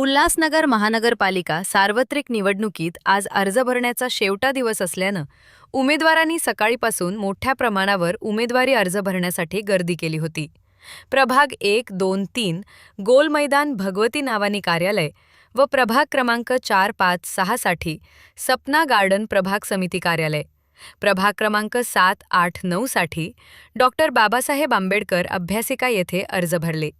उल्हासनगर महानगरपालिका सार्वत्रिक निवडणुकीत आज अर्ज भरण्याचा शेवटा दिवस असल्यानं उमेदवारांनी सकाळीपासून मोठ्या प्रमाणावर उमेदवारी अर्ज भरण्यासाठी गर्दी केली होती. प्रभाग एक दोन तीन गोल मैदान भगवती नावानी कार्यालय व प्रभाग क्रमांक चार पाच सहासाठी सपना गार्डन प्रभाग समिती कार्यालय. प्रभाग क्रमांक सात आठ नऊसाठी डॉक्टर बाबासाहेब आंबेडकर अभ्यासिका येथे अर्ज भरले.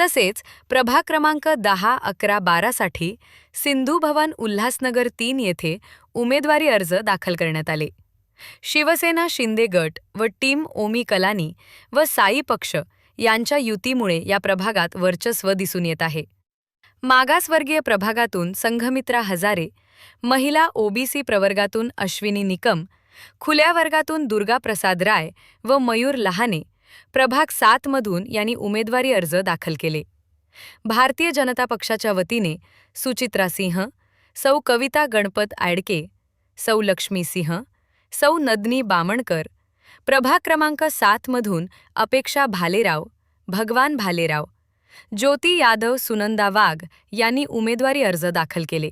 तसेच प्रभाग क्रमांक दहा अकरा बारासाठी सिंधू भवन उल्हासनगर तीन येथे उमेदवारी अर्ज दाखल करण्यात आले. शिवसेना शिंदे गट व टीम ओमी कलानी व साई पक्ष यांच्या युतीमुळे या प्रभागात वर्चस्व दिसून येत आहे. मागासवर्गीय प्रभागातून संघमित्रा हजारे महिला ओबीसी प्रवर्गातून अश्विनी निकम खुल्या वर्गातून दुर्गा प्रसाद राय व मयूर लहाने प्रभाग सातमधून यांनी उमेदवारी अर्ज दाखल केले. भारतीय जनता पक्षाच्या वतीने सुचित्रा सिंह सौ कविता गणपत आडके सौ लक्ष्मी सिंह सौ नदनी बामणकर प्रभाग क्रमांक सातमधून अपेक्षा भालेराव भगवान भालेराव ज्योती यादव सुनंदा वाघ यांनी उमेदवारी अर्ज दाखल केले.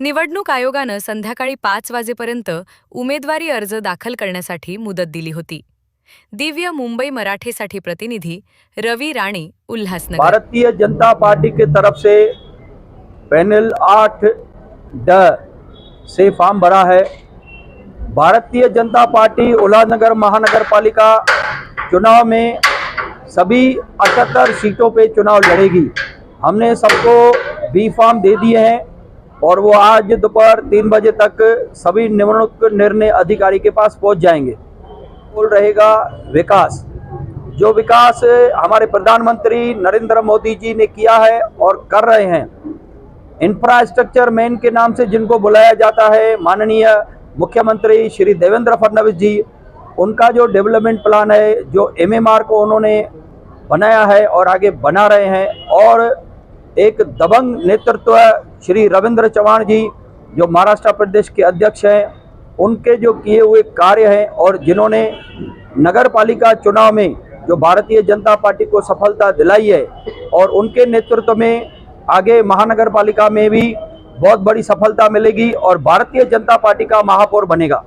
निवडणूक आयोगानं संध्याकाळी पाच वाजेपर्यंत उमेदवारी अर्ज दाखल करण्यासाठी मुदत दिली होती. दिव्य मुंबई मराठेसाठी प्रतिनिधी रवि राणे उल्हासनगर. भारतीय जनता पार्टी के तरफ़ से पैनल आठ ड से फॉर्म भरा है। भारतीय जनता पार्टी उल्लासनगर महानगर पालिका चुनाव में सभी अठहत्तर सीटों पे चुनाव लड़ेगी। हमने सबको बी फॉर्म दे दिए हैं और वो आज दोपहर तीन बजे तक सभी निवडणूक निर्णय अधिकारी के पास पहुँच जाएँगे। बोल रहेगा विकास। जो विकास हमारे प्रधानमंत्री नरेंद्र मोदी जी ने किया है और कर रहे हैं इंफ्रास्ट्रक्चर मैन के नाम से जिनको बुलाया जाता है, माननीय मुख्यमंत्री श्री देवेंद्र फडणवीस जी, उनका जो डेवलपमेंट प्लान है, जो एमएमआर को उन्होंने बनाया है और आगे बना रहे हैं, और एक दबंग नेतृत्व श्री रविंद्र चौहान जी, जो महाराष्ट्र प्रदेश के अध्यक्ष हैं उनके जो किए हुए कार्य हैं और जिन्होंने नगर पालिका चुनाव में जो भारतीय जनता पार्टी को सफलता दिलाई है और उनके नेतृत्व में आगे महानगर पालिका में भी बहुत बड़ी सफलता मिलेगी और भारतीय जनता पार्टी का महापौर बनेगा।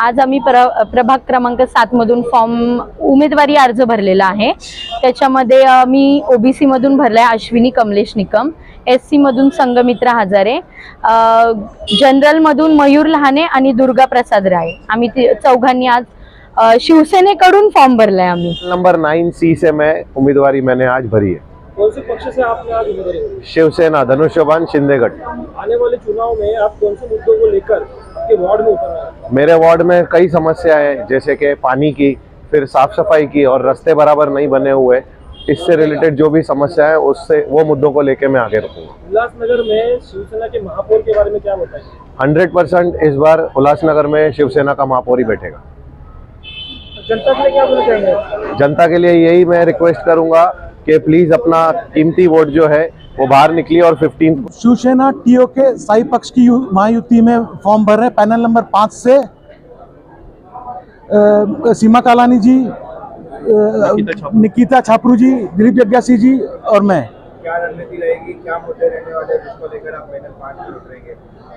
आज आम्ही प्र प्रभाग क्रमांक सात मधून फॉर्म उमेदवारी अर्ज भरलेला आहे. त्याच्यामध्ये मी ओबीसी मधून भरलाय अश्विनी कमलेश निकम एस सी मधून संगमित्रा हजारे अ, जनरल मधून मयूर लहाने आणि दुर्गा प्रसाद राय. आम्ही ति- चौघांनी आज शिवसेनेकडून फॉर्म भरलाय आम्ही. नंबर नाइन सी से मैं उम्मीदवारी मैंने आज भरी है। कौन से पक्ष से आपने आज उम्मीदवारी भरी? शिवसेना धनुष्यबान शिंदेगढ़। आने वाले चुनाव में आप कौन से मुद्दों को लेकर आपके वार्ड में मेरे वार्ड में कई समस्याएँ हैं जैसे कि पानी की फिर साफ़ सफ़ाई की और रास्ते बराबर नहीं बने हुए। इससे रिलेटेड जो भी समस्या है उससे वो मुद्दों को लेके मैं आगे रखूँगा। उल्लासनगर में शिवसेना के महापौर के बारे में क्या बताएँगे हंड्रेड परसेंट इस बार उल्लासनगर में शिवसेना का महापौर ही बैठेगा। जनता के लिए क्या बोलना चाहेंगे? जनता के लिए यही मैं रिक्वेस्ट करूँगा कि प्लीज़ अपना कीमती वोट जो है वो बाहर निकली और फिफ्टीन शिवसेना टीओ के साई पक्ष की महायुति में फॉर्म भर रहे हैं। पैनल नंबर पाँच से आ, सीमा कालानी जी निकिता छापरू। जी दिलीप यज्ञासी जी और मैं। क्या रणनीति रहेगी क्या मुद्दे रहने वाले जिसको लेकर आप पैनल पाँच में उतरेंगे?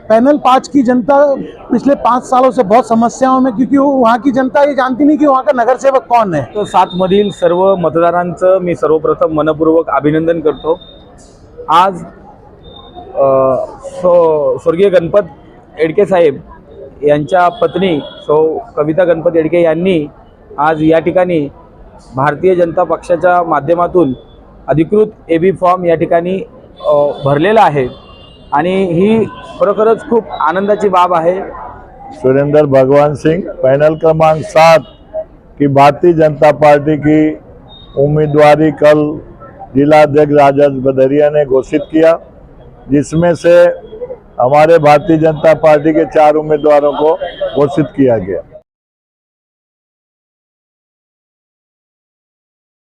पैनल पाँच की जनता पिछले पाँच सालों से बहुत समस्याओं में क्योंकि वो वहाँ की जनता ये जानती नहीं कि वहाँ का नगर सेवक कौन है। तर सातमधील सर्व मतदारांचं मी सर्वप्रथम मनपूर्वक अभिनंदन करतो. आज सो स्वर्गीय गणपत एडके साहेब यांच्या पत्नी सौ कविता गणपत एडके यांनी आज या ठिकाणी भारतीय जनता पक्षाच्या माध्यमातून अधिकृत ए बी फॉर्म या ठिकाणी भरलेला आहे. आणि ही खरोखरच खूप आनंदाची बाब आहे. सुरेंद्र भगवान सिंह पैनल क्रमांक सात की भारतीय जनता पार्टी की उम्मीदवारी कल जिलाध्यक्ष अध्यक्ष राजस बदरिया ने घोषित किया जिसमें से हमारे भारतीय जनता पार्टी के चार उम्मीदवारों को घोषित किया गया।